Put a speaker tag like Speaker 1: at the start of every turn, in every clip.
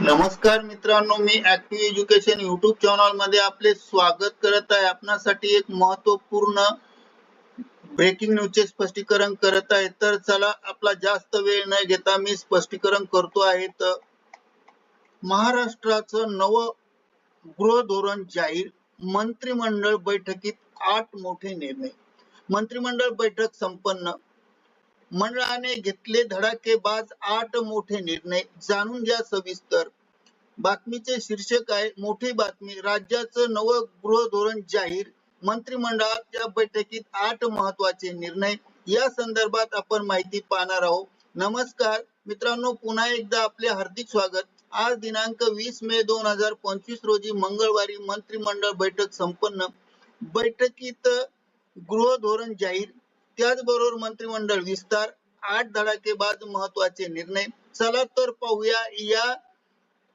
Speaker 1: नमस्कार मित्रांनो मी ऍक्टिव्ह एज्युकेशन युट्यूब चॅनलमध्ये आपले स्वागत करत आहे. आपणासाठी एक महत्त्वपूर्ण ब्रेकिंग न्यूजचे स्पष्टीकरण करत आहे. तर चला आपला जास्त वेळ न घेता मी स्पष्टीकरण करतो आहे. तर महाराष्ट्राचं नवं गृह धोरण जाहीर मंत्रिमंडळ बैठकीत आठ मोठे निर्णय. मंत्रिमंडळ बैठक संपन्न मंडळाने घेतले धडाकेबाज आठ मोठे निर्णय जाणून घ्या सविस्तर. बातमीचे शीर्षक आहे मोठी बातमी राज्याचं नवं गृह धोरण जाहीर मंत्रिमंडळाच्या बैठकीत आठ महत्त्वाचे निर्णय. या संदर्भात आपण माहिती पाहणार आहोत. नमस्कार मित्रांनो पुन्हा एकदा आपले हार्दिक स्वागत. आज दिनांक वीस मे दोन हजार पंचवीस रोजी मंगळवारी मंत्रिमंडळ बैठक संपन्न. बैठकीत गृह धोरण जाहीर. त्याचबरोबर मंत्रिमंडळ विस्तार आठ धडाकेबाज महत्त्वाचे निर्णय. चला तर पाहूया या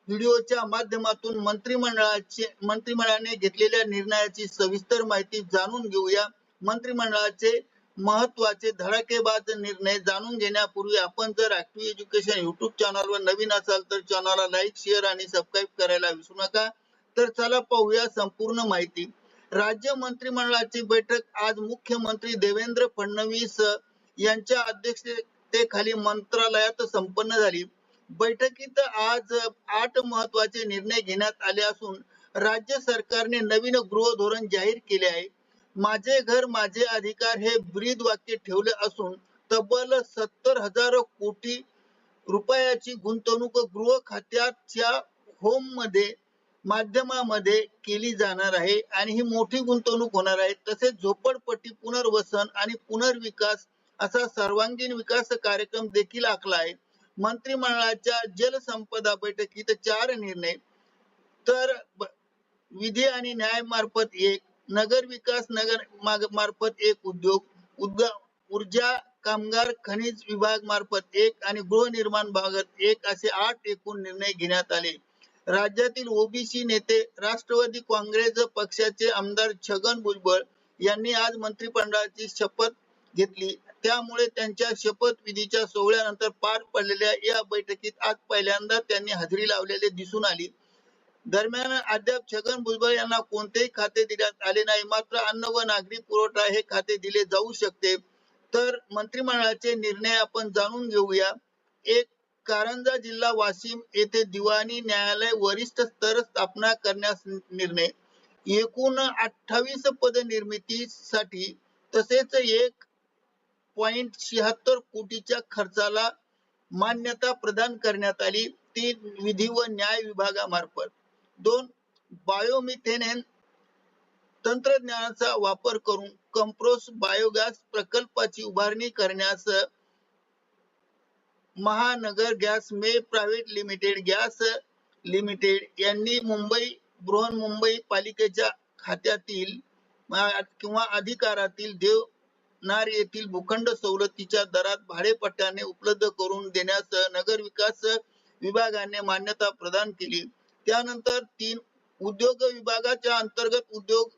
Speaker 1: व्हिडिओच्या माध्यमातून मंत्रिमंडळाचे मंत्रिमंडळाने घेतलेल्या निर्णयाची सविस्तर माहिती जाणून घेऊया. मंत्रिमंडळाचे महत्त्वाचे धडाकेबाज निर्णय जाणून घेण्यापूर्वी आपण जर ऍक्टिव्ह एज्युकेशन युट्यूब चॅनलवर नवीन असाल तर चॅनलला लाईक शेअर आणि सबस्क्राईब करायला विसरू नका. तर चला पाहूया संपूर्ण माहिती. राज्य मंत्रिमंडळाची बैठक आज मुख्यमंत्री देवेंद्र फडणवीस यांच्या अध्यक्षतेखाली मंत्रालयात संपन्न झाली. बैठकीत आज आठ महत्त्वाचे निर्णय घेण्यात आले असून राज्य सरकारने नवीन गृह धोरण जाहीर केले आहे. माझे घर माझे अधिकार हे ब्रीद वाक्य ठेवले असून तब्बल सत्तर हजार कोटी रुपयाची गुंतवणूक गृह खात्याच्या होममध्ये माध्यमामध्ये केली जाणार आहे आणि ही मोठी गुंतवणूक होणार आहे. तसेच झोपडपट्टी पुनर्वसन आणि पुनर्विकास असा सर्वांगीण विकास कार्यक्रम देखील आखला आहे. मंत्रिमंडळाच्या जलसंपदा बैठकीत चार निर्णय. तर विधी आणि न्याय मार्फत एक नगर विकास नगर मार्फत एक उद्योग ऊर्जा कामगार खनिज विभाग मार्फत एक आणि गृहनिर्माण भागात एक असे आठ एकूण निर्णय घेण्यात आले. राज्यातील ओबीसी नेते राष्ट्रवादी काँग्रेस पक्षाचे आमदार छगन भुजबळ यांनी आज मंत्रिमंडळाची शपथ घेतली. त्यामुळे त्यांच्या शपथविधीच्या सोहळ्यानंतर पार पडलेल्या या बैठकीत आज पहिल्यांदा त्यांनी हजेरी लावलेले दिसून आली. दरम्यान अद्याप छगन भुजबळ यांना कोणतेही खाते देण्यात आले नाही मात्र अन्न व नागरी पुरवठा हे खाते दिले जाऊ शकते. तर मंत्रिमंडळाचे निर्णय आपण जाणून घेऊया. एक कारंजा जिल्हा वाशिम येथे दिवाणी न्यायालय वरिष्ठ स्तर स्थापना करण्यास निर्णय. एकूण अठ्ठावीस पद निर्मितीसाठी तसेच एक पॉइंट शहात्तर कोटीच्या खर्चाला मान्यता प्रदान करण्यात आली. ती विधी व न्याय विभागामार्फत. दोन बायोमिथेन तंत्रज्ञानाचा वापर करून कंप्रोस बायोगॅस प्रकल्पाची उभारणी करण्यास महानगर गॅस मे प्रायव्हेट लिमिटेड गॅस लिमिटेड यांनी मुंबई बृहन्मुंबई पालिकेच्या खात्यातील किंवा अधिकारातील देवनार येथील भूखंड सवलतीच्या दरात भाडेपट्ट्याने उपलब्ध करून देण्यास नगर विकास विभागाने मान्यता प्रदान केली. त्यानंतर तीन उद्योग विभागाच्या अंतर्गत उद्योग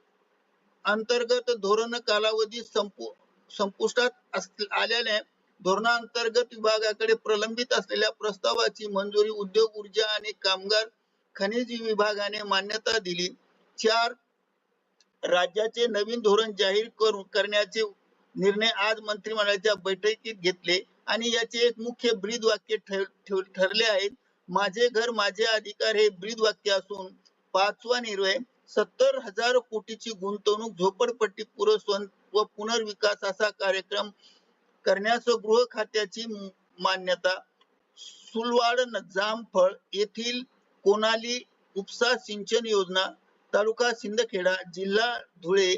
Speaker 1: अंतर्गत धोरण कालावधी संपु संपुष्टात आल्याने धोरणांतर्गत विभागाकडे प्रलंबित असलेल्या प्रस्तावाची मंजुरी उद्योग ऊर्जा आणि कामगार खनिज विभागाने मान्यता दिली. चार राज्याचे नवीन धोरण जाहीर करण्याचे निर्णय आज मंत्रिमंडळाच्या बैठकीत घेतले आणि याचे एक मुख्य ब्रीद वाक्य ठरले आहे माझे घर माझे अधिकार हे ब्रीद वाक्य असून पाचवा निर्णय सत्तर हजार कोटीची गुंतवणूक झोपडपट्टी पुरस्वन व पुनर्विकास असा कार्यक्रम करण्यास गृह खात्याची मान्यता सुलवाड जामफळ येथील कोणाली उपसा सिंचन योजना तालुका सिंदखेडा जिल्हा धुळे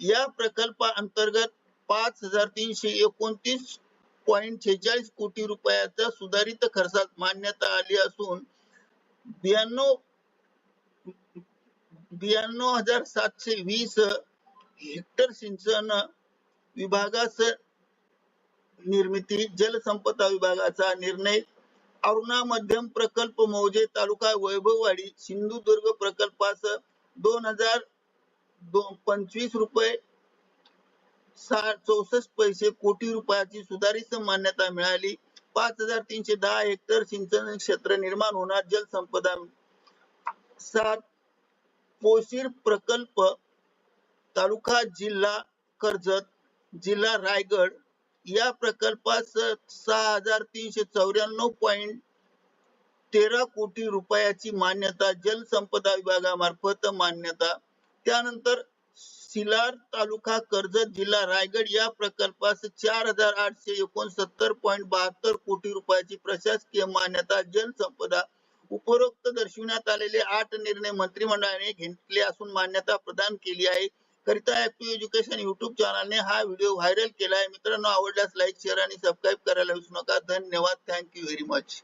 Speaker 1: या प्रकल्पा अंतर्गत पाच हजार तीनशे एकोणतीस पॉईंट शेहेचाळीस कोटी रुपयाच्या सुधारित खर्चात मान्यता आली असून ब्याण्णव ब्याण्णव हजार सातशे वीस हेक्टर सिंचन विभागास निर्मिती जलसंपदा विभागाचा निर्णय अरुणा मध्यम प्रकल्प मौजे तालुका वैभववाडी सिंधुदुर्ग प्रकल्पास दोन हजार पंचवीस रुपये चौसष्ट पैसे कोटी रुपयाची सुधारित मान्यता मिळाली. पाच हजार तीनशे दहा हेक्टर सिंचन क्षेत्र निर्माण होणार जलसंपदा सात पोशीर प्रकल्प तालुका जिल्हा कर्जत जिल्हा रायगड या प्रकल्पास सहा हजार तीनशे चौऱ्याण्णव पॉईंट तेरा कोटी रुपयाची मान्यता जलसंपदा विभागामार्फत मान्यता. त्यानंतर सिलार तालुका कर्जत जिल्हा रायगड या प्रकल्पास चार हजार आठशे एकोणसत्तर पॉईंट बहात्तर कोटी रुपयाची प्रशासकीय मान्यता जलसंपदा उपरोक्त दर्शविण्यात आलेले आठ निर्णय मंत्रिमंडळाने घेतले असून मान्यता प्रदान केली आहे. करिता ऍक्टिव्ह एज्युकेशन युट्यूब चॅनलने हा व्हिडिओ व्हायरल केला आहे मित्रांनो आवडल्यास लाईक शेअर आणि सबस्क्राईब करायला विसरू नका. धन्यवाद. Thank you very much